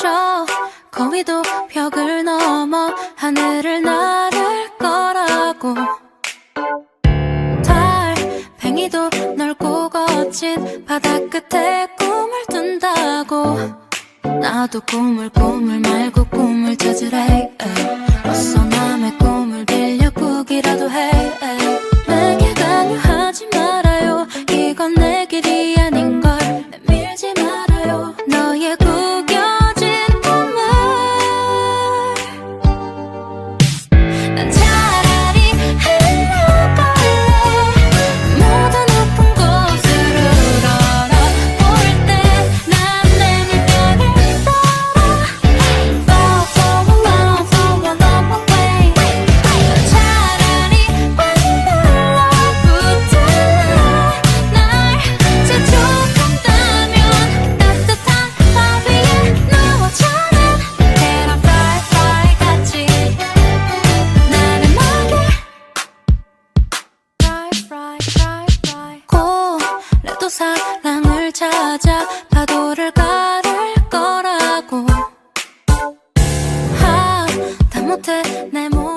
저 거위도 벽을 넘어 하늘을 나를 거라고. 달팽이도 넓고 거친 바다 끝에 꿈을 둔다고. 나도 꿈을 꿈을 말고 꿈을 찾으래. 어서 남의 꿈을 빌려 꾸기라도 해 사랑을 찾아 파도를 가를 거라고. 아, 하다 못해 내몸